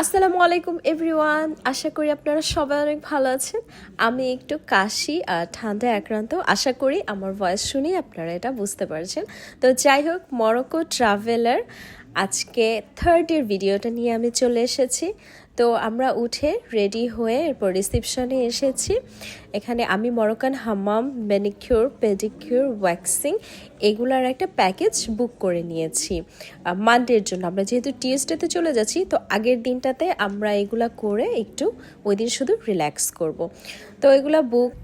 আসসালামু আলাইকুম এভরিওয়ান আশা করি আপনারা সবাই অনেক ভালো আছেন। আমি একটু কাশি আর ঠান্ডায় আক্রান্ত। আশা করি আমার ভয়েস শুনেই আপনারা এটা বুঝতে পারছেন। তো যাই হোক মরক্কো ট্রাভেলার আজকে থার্ডের ভিডিওটা নিয়ে আমি চলে এসেছি। তো আমরা উঠে রেডি হয়ে এরপর রিসিপশনে এসেছি। এখানে আমি মরকান হাম্মাম ম্যানিকিউর পেডিকিউর ওয়্যাক্সিং এগুলার একটা প্যাকেজ বুক করে নিয়েছি। মানডের জন্য। আমরা যেহেতু টিউসডেতে চলে যাচ্ছি, তো আগের দিনটাতে আমরা এগুলা করে একটু ওই দিন শুধু রিল্যাক্স করব। তো এগুলা বুক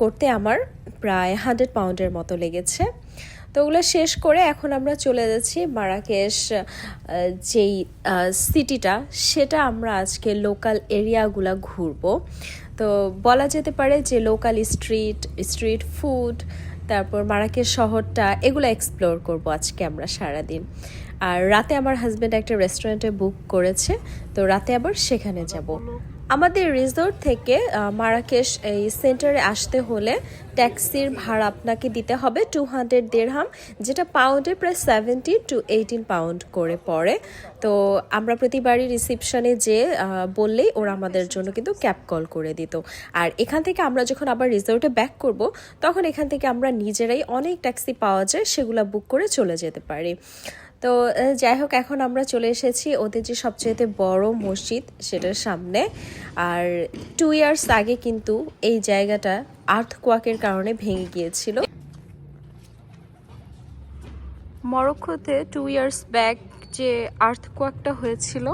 করতে আমার প্রায় হান্ড্রেড পাউন্ডের মতো লেগেছে। তো ওগুলো শেষ করে এখন আমরা চলে যাচ্ছি মারাকেশ যেই সিটিটা সেটা আমরা আজকে লোকাল এরিয়াগুলো ঘুরবো। তো বলা যেতে পারে যে লোকাল স্ট্রিট স্ট্রিট ফুড তারপর মারাকেশ শহরটা, এগুলো এক্সপ্লোর করব আজকে আমরা সারাদিন। আর রাতে আমার হাজব্যান্ড একটা রেস্টুরেন্টে বুক করেছে, তো রাতে আবার সেখানে যাব। আমাদের রিসোর্ট থেকে মারাকেশ এই সেন্টারে আসতে হলে ট্যাক্সির ভাড়া আপনাকে দিতে হবে টু হান্ড্রেড দেড়হাম যেটা পাউন্ডে প্রায় সেভেন্টি টু এইটিন পাউন্ড করে পড়ে। তো আমরা প্রতিবারই রিসিপশনে যে বললেই ওরা আমাদের জন্য কিন্তু ক্যাব কল করে দিত। আর এখান থেকে আমরা যখন আবার রিসোর্টে ব্যাক করব, তখন এখান থেকে আমরা নিজেরাই অনেক ট্যাক্সি পাওয়া যায়, সেগুলো বুক করে চলে যেতে পারি। তো যাই হোক, এখন আমরা চলে এসেছি ওদের যে সবচেয়ে বড় মসজিদ সেটার সামনে। আর টু ইয়ার্স আগে কিন্তু এই জায়গাটা আর্থ কোয়াকের কারণে ভেঙে গিয়েছিল। মরক্কোতে টু ইয়ার্স ব্যাক যে আর্থ কোয়াকটা হয়েছিল,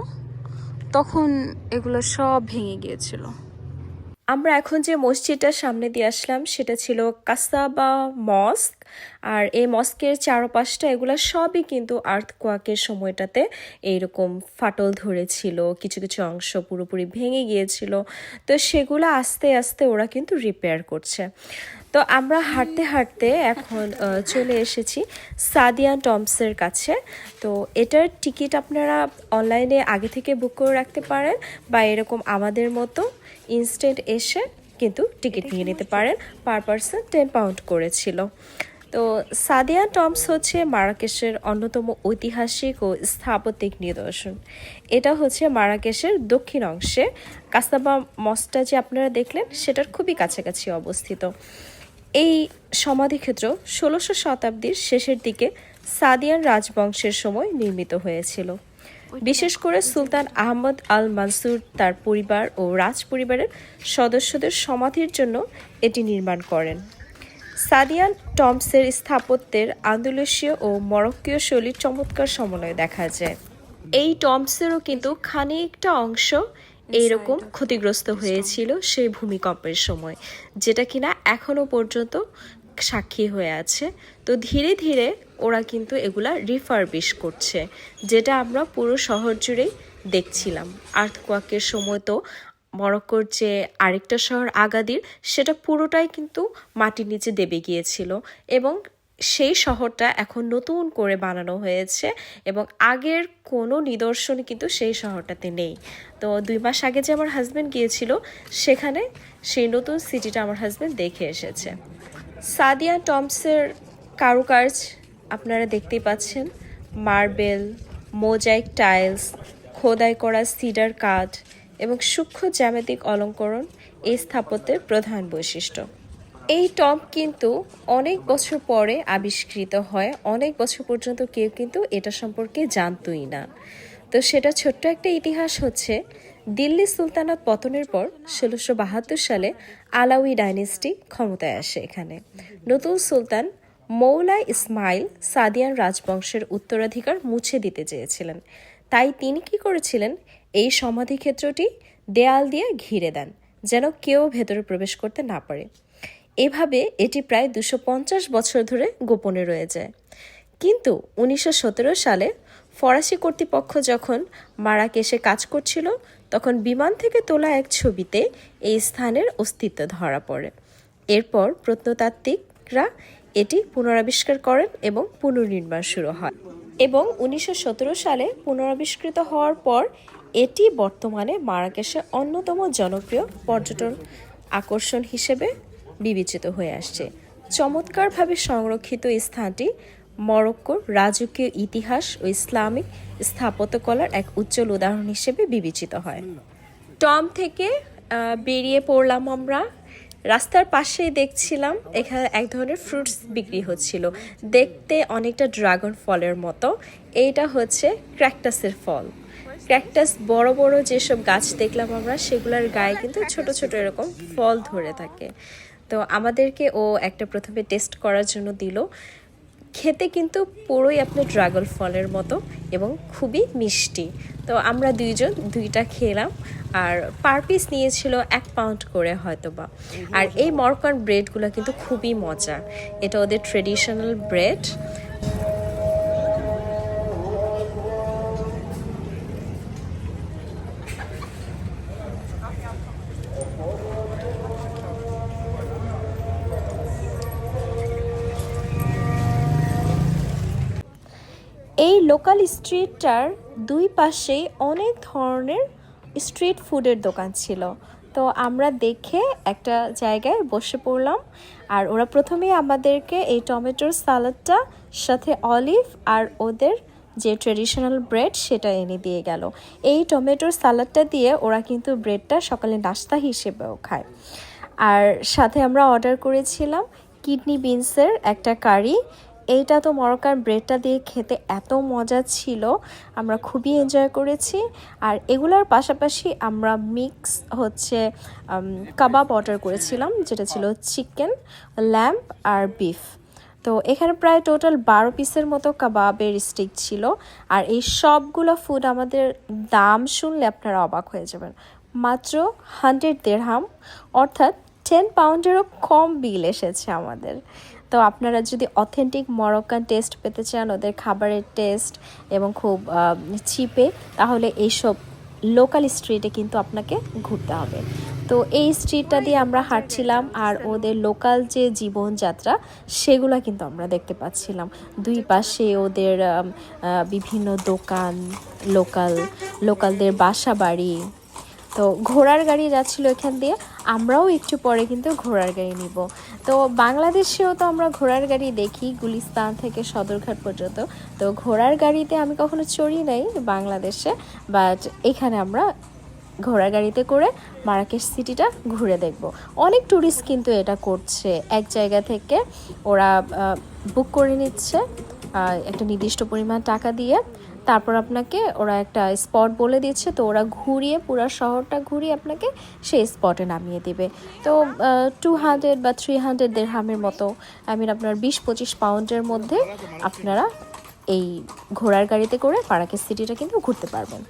তখন এগুলো সব ভেঙে গিয়েছিল। আমরা এখন যে মসজিদটার সামনে দিয়ে আসলাম, সেটা ছিল কাসাবা মস্ক। আর এই মস্কের চারপাশটা, এগুলো সবই কিন্তু আর্থ কোয়াকের সময়টাতে এইরকম ফাটল ধরেছিল। কিছু কিছু অংশ পুরোপুরি ভেঙে গিয়েছিল। তো সেগুলো আস্তে আস্তে ওরা কিন্তু রিপেয়ার করছে। তো আমরা হাঁটতে হাঁটতে এখন চলে এসেছি সাদিয়ান টমসের কাছে। তো এটার টিকিট আপনারা অনলাইনে আগে থেকে বুক করে রাখতে পারেন বা এরকম আমাদের মতো ইনস্ট্যান্ট এসে কিন্তু টিকিট নিয়ে নিতে পারেন। পার পারসন টেন পাউন্ড করেছিল। তো সাদিয়ান টমস হচ্ছে মারাকেশের অন্যতম ঐতিহাসিক ও স্থাপত্যিক নিদর্শন। এটা হচ্ছে মারাকেশের দক্ষিণ অংশে। কাসাবা মসটা যে আপনারা দেখলেন, সেটার খুবই কাছাকাছি অবস্থিত। এই সমাধিক্ষেত্র ষোলোশো শতাব্দীর শেষের দিকে সাদিয়ান রাজবংশের সময় নির্মিত হয়েছিল। বিশেষ করে সুলতান আহমদ আল মানসুর তার পরিবার ও রাজ পরিবারের সদস্যদের সমাধির জন্য এটি নির্মাণ করেন। সাদিয়ান টমসের স্থাপত্যের আন্দোলসীয় ও মরক্কীয় শৈলীর চমৎকার সমন্বয় দেখা যায়। এই টমসেরও কিন্তু খানিকটা অংশ এইরকম ক্ষতিগ্রস্ত হয়েছিল সেই ভূমিকম্পের সময় যেটা কিনা এখনও পর্যন্ত সাক্ষী হয়ে আছে। তো ধীরে ধীরে ওরা কিন্তু এগুলা রিফারবিশ করছে যেটা আমরা পুরো শহর জুড়েই দেখছিলাম। আর্থকোয়াকের সময় তো মরক্কোর যে আরেকটা শহর আগাদির সেটা পুরোটাই কিন্তু মাটির নিচে দেবে গিয়েছিল এবং সেই শহরটা এখন নতুন করে বানানো হয়েছে এবং আগের কোনো নিদর্শন কিন্তু সেই শহরটাতে নেই। তো দুই মাস আগে যে আমার হাজব্যান্ড গিয়েছিল, সেখানে সেই নতুন সিটিটা আমার হাজব্যান্ড দেখে এসেছে। সাদিয়া টমসের কারুকাজ আপনারা দেখতেই পাচ্ছেন। মার্বেল, মোজাইক টাইলস, খোদাই করা সিডার কাঠ এবং সূক্ষ্ম জ্যামিতিক অলঙ্করণ এই স্থাপত্যের প্রধান বৈশিষ্ট্য। এই টপ কিন্তু অনেক বছর পরে আবিষ্কৃত হয়। অনেক বছর পর্যন্ত কেউ কিন্তু এটা সম্পর্কে জানতই না। তো সেটা ছোট্ট একটা ইতিহাস হচ্ছে, দিল্লি সুলতানাত পতনের পর ষোলোশো বাহাত্তর সালে আলাউই ডাইনেস্টি ক্ষমতায় আসে এখানে। নতুন সুলতান মৌলাই ইসমাইল সাদিয়ান রাজবংশের উত্তরাধিকার মুছে দিতে চেয়েছিলেন। তাই তিনি কি করেছিলেন? এই সমাধিক্ষেত্রটি দেয়াল দিয়ে ঘিরে দেন, যেন কেউ ভেতরে প্রবেশ করতে না পারে। এভাবে এটি প্রায় দুশো বছর ধরে গোপনে রয়ে যায় কিন্তু উনিশশো সতেরো সালে ফরাসি কর্তৃপক্ষ যখন মারাকেশে কাজ করছিল, তখন বিমান থেকে তোলা এক ছবিতে এই স্থানের অস্তিত্ব ধরা পড়ে। এরপর প্রত্নতাত্ত্বিকরা এটি পুনরাবিষ্কার করেন এবং পুনর্নির্মাণ শুরু হয়। এবং উনিশশো সতেরো সালে পুনরাবিষ্কৃত হওয়ার পর, এটি বর্তমানে মারাকেশের অন্যতম জনপ্রিয় পর্যটন আকর্ষণ হিসেবে বিবেচিত হয়ে আসছে। চমৎকারভাবে সংরক্ষিত এই স্থানটি মরক্কোর রাজকীয় ইতিহাস ও ইসলামিক স্থাপত্যকলার এক উজ্জ্বল উদাহরণ হিসেবে বিবেচিত হয়। টম থেকে বেরিয়ে পড়লাম আমরা। রাস্তার পাশেই দেখছিলাম এখানে এক ধরনের ফ্রুটস বিক্রি হচ্ছিল। দেখতে অনেকটা ড্রাগন ফলের মতো। এইটা হচ্ছে ক্র্যাকটাসের ফল। ক্র্যাকটাস বড় বড় যেসব গাছ দেখলাম আমরা, সেগুলোর গায়ে কিন্তু ছোট ছোট এরকম ফল ধরে থাকে। তো আমাদেরকে ও একটা প্রথমে টেস্ট করার জন্য দিল। খেতে কিন্তু পুরোই আপনার ড্রাগন ফলের মতো এবং খুবই মিষ্টি। তো আমরা দুইজন দুইটা খেলাম আর পার পিস নিয়েছিল এক পাউন্ড করে হয়তো বা আর এই মরকান ব্রেডগুলো কিন্তু খুবই মজা। এটা ওদের ট্রেডিশনাল ব্রেড লোকাল স্ট্রিটটার দুই পাশেই অনেক ধরনের স্ট্রিট ফুডের দোকান ছিল। তো আমরা দেখে একটা জায়গায় বসে পড়লাম আর ওরা প্রথমেই আমাদেরকে এই টমেটোর সালাডটা সাথে অলিভ আর ওদের যে ট্রেডিশনাল ব্রেড সেটা এনে দিয়ে গেল। এই টমেটোর সালাডটা দিয়ে ওরা কিন্তু ব্রেডটা সকালে নাস্তা হিসেবেও খায়। আর সাথে আমরা অর্ডার করেছিলাম কিডনি বিনসের একটা কারি এইটা তো মরকার ব্রেডটা দিয়ে খেতে এত মজা ছিল। আমরা খুবই এনজয় করেছি। আর এগুলোর পাশাপাশি আমরা মিক্স হচ্ছে কাবাব অর্ডার করেছিলাম, যেটা ছিল চিকেন ল্যাম্প আর বিফ তো এখানে প্রায় টোটাল বারো পিসের মতো কাবাবের স্টিক ছিল। আর এই সবগুলো ফুড আমাদের দাম শুনলে আপনারা অবাক হয়ে যাবেন। মাত্র হান্ড্রেড দেড়হাম অর্থাৎ টেন পাউন্ডেরও কম বিল এসেছে আমাদের। তো আপনারা যদি অথেন্টিক মরক্কান টেস্ট পেতে চান, ওদের খাবারের টেস্ট এবং খুব চিপে তাহলে এইসব লোকাল স্ট্রিটে কিন্তু আপনাকে ঘুরতে হবে। তো এই স্ট্রিটটা দিয়ে আমরা হাঁটছিলাম আর ওদের লোকাল যে জীবনযাত্রা, সেগুলো কিন্তু আমরা দেখতে পাচ্ছিলাম। দুই পাশে ওদের বিভিন্ন দোকান লোকাল লোকালদের বাসা বাড়ি তো ঘোড়ার গাড়ি যাচ্ছিল এখান দিয়ে আমরাও একটু পরে কিন্তু ঘোড়ার গাড়ি নিব। তো বাংলাদেশেও তো আমরা ঘোড়ার গাড়ি দেখি, গুলিস্তান থেকে সদরঘাট পর্যন্ত। তো ঘোড়ার গাড়িতে আমি কখনো চড়ি নাই বাংলাদেশে বাট এখানে আমরা ঘোড়ার গাড়িতে করে মারাকেশ সিটিটা ঘুরে দেখব। অনেক ট্যুরিস্ট কিন্তু এটা করছে। এক জায়গা থেকে ওরা বুক করে নিচ্ছে একটা নির্দিষ্ট পরিমাণ টাকা দিয়ে। তারপর আপনাকে ওরা একটা স্পট বলে দিচ্ছে, তো ওরা ঘুরিয়ে পুরো শহরটা ঘুরিয়ে আপনাকে সেই স্পটে নামিয়ে দিবে। তো টু হান্ড্রেড বা থ্রি হান্ড্রেড দেড়হামের মতো আই মিন আপনার বিশ পঁচিশ পাউন্ডের মধ্যে আপনারা এই ঘোড়ার গাড়িতে করে ফারাকের সিটিটা কিন্তু ঘুরতে পারবেন।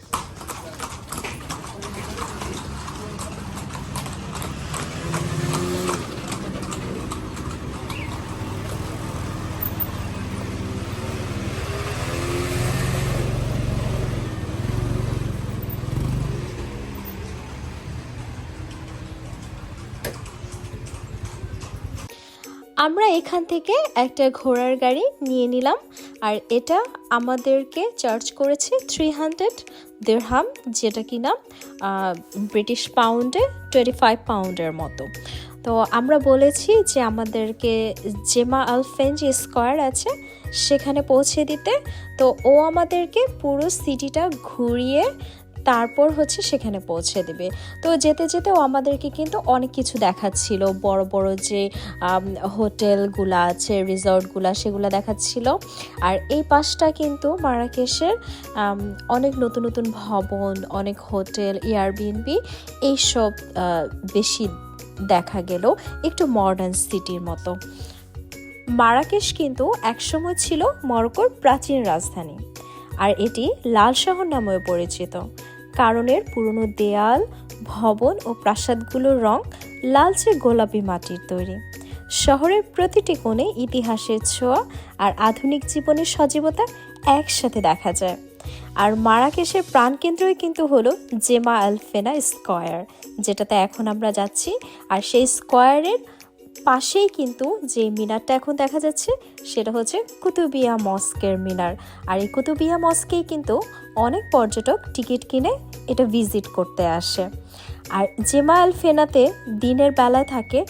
আমরা এখান থেকে একটা ঘোড়ার গাড়ি নিয়ে নিলাম। আর এটা আমাদেরকে চার্জ করেছে থ্রি হান্ড্রেড দেড়হাম যেটা কিনা ব্রিটিশ পাউন্ডে টোয়েন্টি ফাইভ পাউন্ডের মতো। তো আমরা বলেছি যে আমাদেরকে জেমা আলফেন যে স্কোয়ার আছে, সেখানে পৌঁছে দিতে। তো ও আমাদেরকে পুরো সিটিটা ঘুরিয়ে তারপর হচ্ছে সেখানে পৌঁছে দেবে। তো যেতে যেতেও আমাদেরকে কিন্তু অনেক কিছু দেখাচ্ছিল। বড় বড় যে হোটেলগুলা আছে, রিসর্টগুলা সেগুলো দেখাচ্ছিল। আর এই পাশটা কিন্তু মারাকেশের অনেক নতুন নতুন ভবন, অনেক হোটেল এয়ারবিএনবি এইসব বেশি দেখা গেল একটু মডার্ন সিটির মতো। মারাকেশ কিন্তু একসময় ছিল মরক্কোর প্রাচীন রাজধানী। আর এটি লাল শহর নামেও পরিচিত। কারণের পুরনো দেয়াল, ভবন ও প্রাসাদগুলোর রং লালচে গোলাপি মাটির তৈরি। শহরের প্রতিটি কোণে ইতিহাসের ছোঁয়া আর আধুনিক জীবনের সজীবতা একসাথে দেখা যায়। আর মারাকেশের প্রাণকেন্দ্রই কিন্তু হলো জেমা আলফেনা স্কয়ার, যেটাতে এখন আমরা যাচ্ছি। আর সেই স্কয়ারের পাশেই কিন্তু যে মিনারটা এখন দেখা যাচ্ছে, সেটা হচ্ছে কুতুবিয়া মস্কের মিনার। আর এই কুতুবিয়া মস্কেই কিন্তু অনেক পর্যটক টিকিট কিনে এটা ভিজিট করতে আসে। আর জেমা আল ফেনাতে দিনের বেলায় থাকে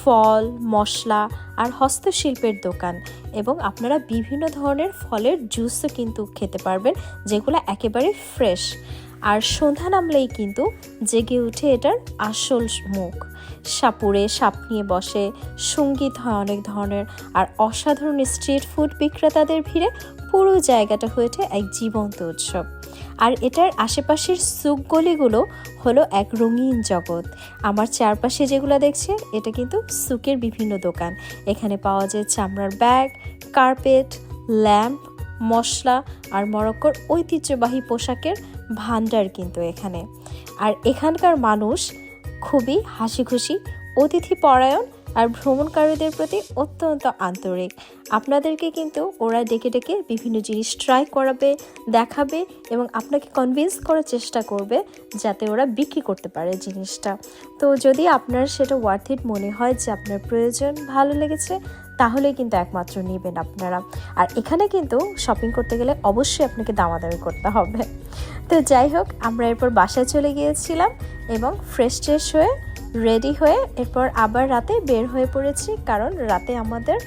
ফল, মশলা আর হস্তশিল্পের দোকান এবং আপনারা বিভিন্ন ধরনের ফলের জুসও কিন্তু খেতে পারবেন, যেগুলো একেবারে ফ্রেশ। আর সন্ধ্যা নামলেই কিন্তু জেগে উঠে এটার আসল মুখ। সাপুরে সাপ নিয়ে বসে, সংগীত হয় অনেক ধরনের, আর অসাধারণ স্ট্রিট ফুড বিক্রেতাদের ভিড়ে পুরো জায়গাটা হয়ে ওঠে এক জীবন্ত উৎসব। আর এটার আশেপাশের সুক গলিগুলো হলো এক রঙিন জগৎ। আমার চারপাশে যেগুলো দেখছে, এটা কিন্তু সুকের বিভিন্ন দোকান। এখানে পাওয়া যায় চামড়ার ব্যাগ, কার্পেট, ল্যাম্প, মশলা আর মরক্কোর ঐতিহ্যবাহী পোশাকের ভাণ্ডার কিন্তু এখানে। আর এখানকার মানুষ খুবই হাসি খুশি অতিথি পরায়ণ আর ভ্রমণকারীদের প্রতি অত্যন্ত আন্তরিক। আপনাদেরকে কিন্তু ওরা ডেকে ডেকে বিভিন্ন জিনিস ট্রাই করাবে, দেখাবে এবং আপনাকে কনভিন্স করার চেষ্টা করবে যাতে ওরা বিক্রি করতে পারে জিনিসটা। তো যদি আপনার সেটা ওয়ার্থ ইট মনে হয় যে আপনার প্রয়োজন ভালো লেগেছে তাহলে কিন্তু একমাত্র নেবেন আপনারা। আর এখানে কিন্তু শপিং করতে গেলে অবশ্যই আপনাকে দামাদামি করতে হবে। তো যাই হোক, আমরা এরপর বাসায় চলে গিয়েছিলাম এবং ফ্রেশ ট্রেশ হয়ে রেডি হয়ে এরপর আবার রাতে বের হয়ে পড়েছি কারণ রাতে আমাদের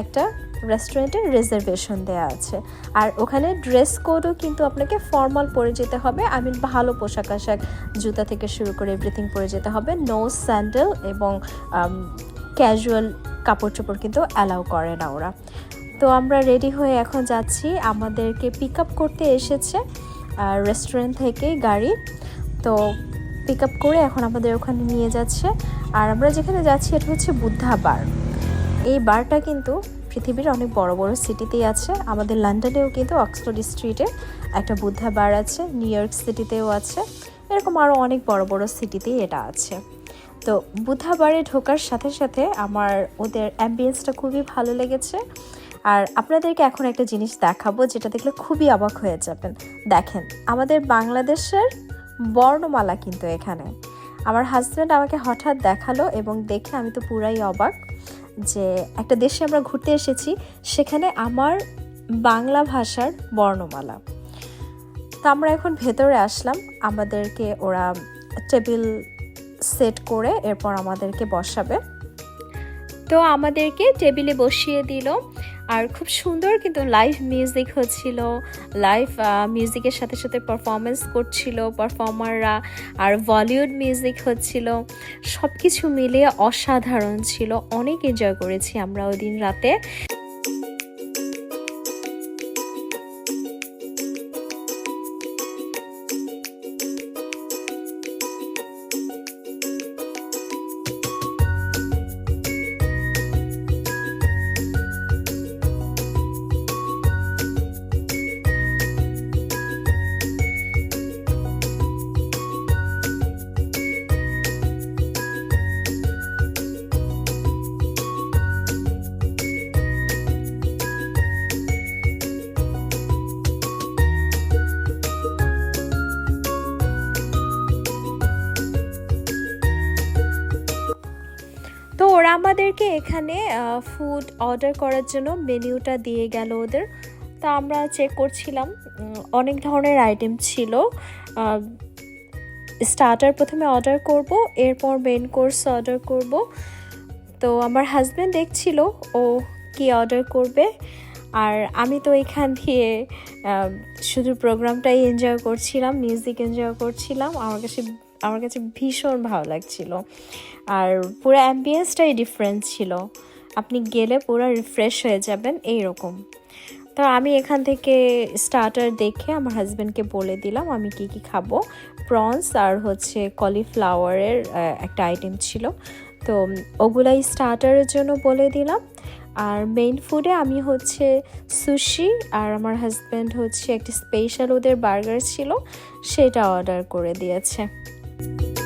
একটা রেস্টুরেন্টের রিজার্ভেশন দেওয়া আছে। আর ওখানে ড্রেস কোডও কিন্তু আপনাকে ফর্মাল পরে যেতে হবে। আই মিন ভালো পোশাক আশাক, জুতা থেকে শুরু করে এভরিথিং পরে যেতে হবে। নো স্যান্ডেল এবং ক্যাজুয়াল কাপড় চোপড় কিন্তু অ্যালাউ করে না ওরা। তো আমরা রেডি হয়ে এখন যাচ্ছি। আমাদেরকে পিক আপ করতে এসেছে রেস্টুরেন্ট থেকে গাড়ি। তো পিক আপ করে এখন আমাদের ওখানে নিয়ে যাচ্ছে। আর আমরা যেখানে যাচ্ছি, এটা হচ্ছে বুদ্ধা বার। এই বারটা কিন্তু পৃথিবীর অনেক বড় বড় সিটিতেই আছে। আমাদের লন্ডনেও কিন্তু অক্সফোর্ড স্ট্রিটে একটা বুদ্ধা বার আছে, নিউ ইয়র্ক সিটিতেও আছে। এরকম আরও অনেক বড় বড় সিটিতেই এটা আছে। তো বুদ্ধা বারে ঢোকার সাথে সাথে আমার ওদের অ্যাম্বিয়েন্সটা খুবই ভালো লেগেছে। আর আপনাদেরকে এখন একটা জিনিস দেখাবো যেটা দেখলে খুবই অবাক হয়ে যাবেন। দেখেন, আমাদের বাংলাদেশের বর্ণমালা কিন্তু এখানে। আমার হাজব্যান্ড আমাকে হঠাৎ দেখাল এবং দেখে আমি তো পুরাই অবাক যে একটা দেশে আমরা ঘুরতে এসেছি, সেখানে আমার বাংলা ভাষার বর্ণমালা। তো আমরা এখন ভেতরে আসলাম, আমাদেরকে ওরা টেবিল সেট করে এরপর আমাদেরকে বসাবে। তো আমাদেরকে টেবিলে বসিয়ে দিল। আর খুব সুন্দর কিন্তু লাইভ মিউজিক হচ্ছিল। লাইভ মিউজিকের সাথে সাথে পারফরমেন্স করছিল। পারফর্মাররা আর বলিউড মিউজিক হচ্ছিল। সব কিছু মিলিয়ে অসাধারণ ছিল। অনেক এনজয় করেছি আমরা ওই দিন রাতে। আমাদেরকে এখানে ফুড অর্ডার করার জন্য মেনিউটা দিয়ে গেল ওদের। তো আমরা চেক করছিলাম অনেক ধরনের আইটেম ছিল। স্টার্টার প্রথমে অর্ডার করব, এরপর মেন কোর্স অর্ডার করব। তো আমার হাজব্যান্ড দেখছিল, ও কি অর্ডার করবে? আর আমি তো এখান দিয়ে শুধু প্রোগ্রামটাই এনজয় করছিলাম মিউজিক এনজয় করছিলাম। আমার কাছে আমার কাছে ভীষণ ভালো লাগছিল। আর পুরো অ্যাম্বিয়েন্সটাই ডিফারেন্ট ছিল। আপনি গেলে পুরো রিফ্রেশ হয়ে যাবেন এইরকম। তো আমি এখান থেকে স্টার্টার দেখে আমার হাজব্যান্ডকে বলে দিলাম, আমি কি কি খাব। প্রনস আর হচ্ছে কলিফ্লাওয়ারের একটা আইটেম ছিল। তো ওগুলাই স্টার্টারের জন্য বলে দিলাম। আর মেইন ফুডে আমি হচ্ছে সুশি আর আমার হাজব্যান্ড হচ্ছে একটি স্পেশাল ওদের বার্গার ছিল, সেটা অর্ডার করে দিয়েছে। Bye.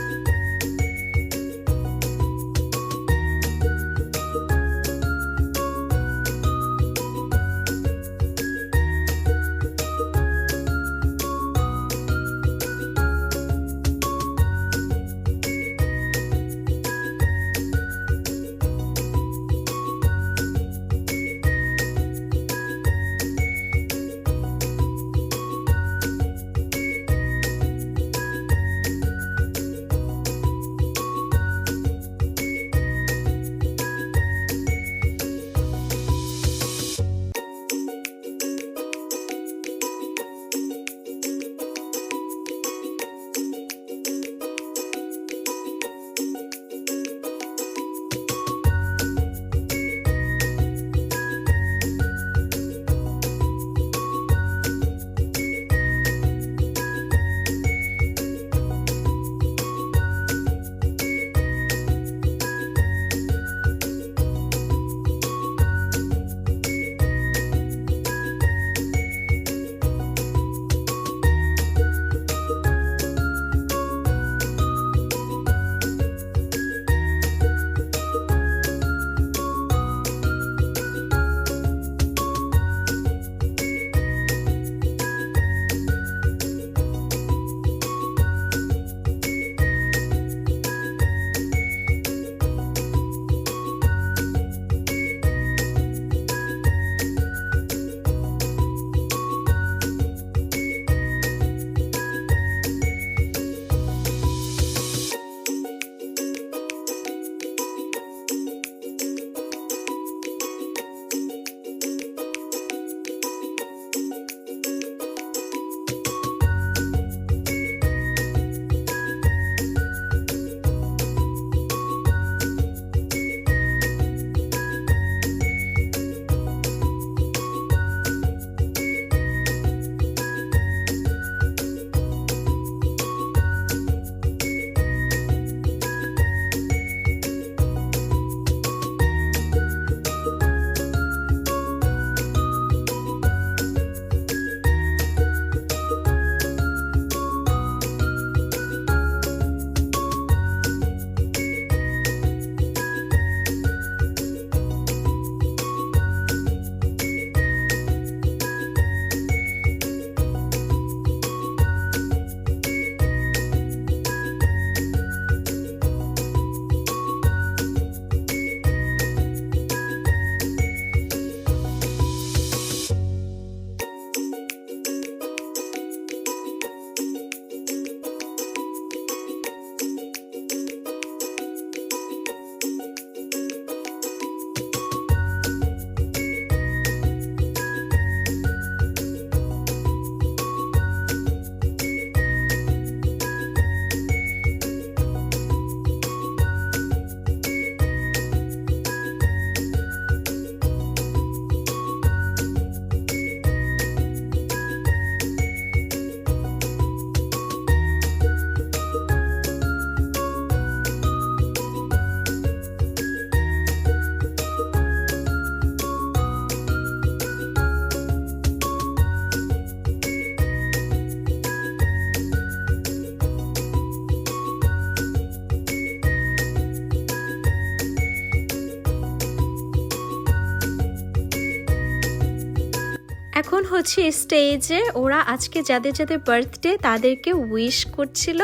হচ্ছে স্টেজে ওরা আজকে যাদের যাদের বার্থডে তাদেরকে উইশ করছিল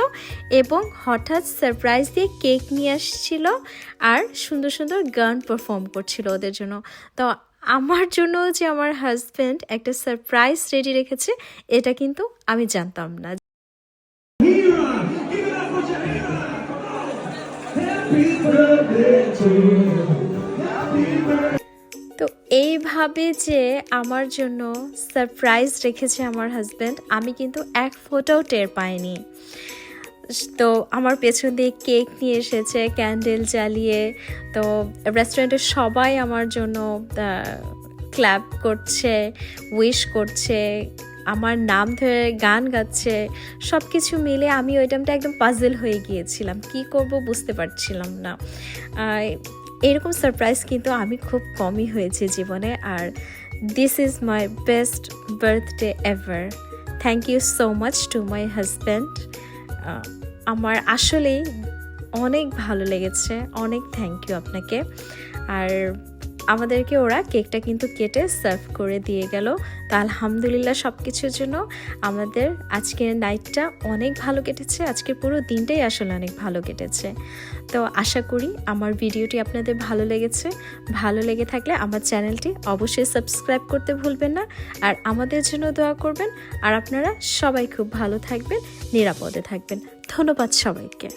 এবং হঠাৎ সারপ্রাইজ দিয়ে কেক নিয়ে আসছিল আর সুন্দর সুন্দর গান পারফর্ম করছিল ওদের জন্য। তো আমার জন্য যে আমার হাজব্যান্ড একটা সারপ্রাইজ রেডি রেখেছে, এটা কিন্তু আমি জানতাম না। তো এইভাবে যে আমার জন্য সারপ্রাইজ রেখেছে আমার হাজব্যান্ড আমি কিন্তু এক ফোটাও টের পাইনি। তো আমার পেছন দিয়ে কেক নিয়ে এসেছে ক্যান্ডেল জ্বালিয়ে। তো রেস্টুরেন্টের সবাই আমার জন্য ক্ল্যাপ করছে উইশ করছে, আমার নাম ধরে গান গাচ্ছে। সব কিছু মিলে আমি ওই টাইমটা একদম পাজেল হয়ে গিয়েছিলাম। কি করব বুঝতে পারছিলাম না। এরকম সারপ্রাইজ কিন্তু আমি খুব কমই হয়েছে জীবনে আর this is my best birthday ever thank you so much to my husband আমার আসলেই অনেক ভালো লেগেছে, অনেক থ্যাংক ইউ আপনাকে। আর আমাদেরকে ওরা কেকটা কিন্তু কেটে সার্ভ করে দিয়ে গেল। তা আলহামদুলিল্লাহ সব কিছুর জন্য আমাদের আজকের নাইটটা অনেক ভালো কেটেছে, আজকের পুরো দিনটাই আসলে অনেক ভালো কেটেছে। তো আশা করি আমার ভিডিওটি আপনাদের ভালো লেগেছে। ভালো লেগে থাকলে আমার চ্যানেলটি অবশ্যই সাবস্ক্রাইব করতে ভুলবেন না। আর আমাদের জন্য দোয়া করবেন। আর আপনারা সবাই খুব ভালো থাকবেন, নিরাপদে থাকবেন। ধন্যবাদ সবাইকে।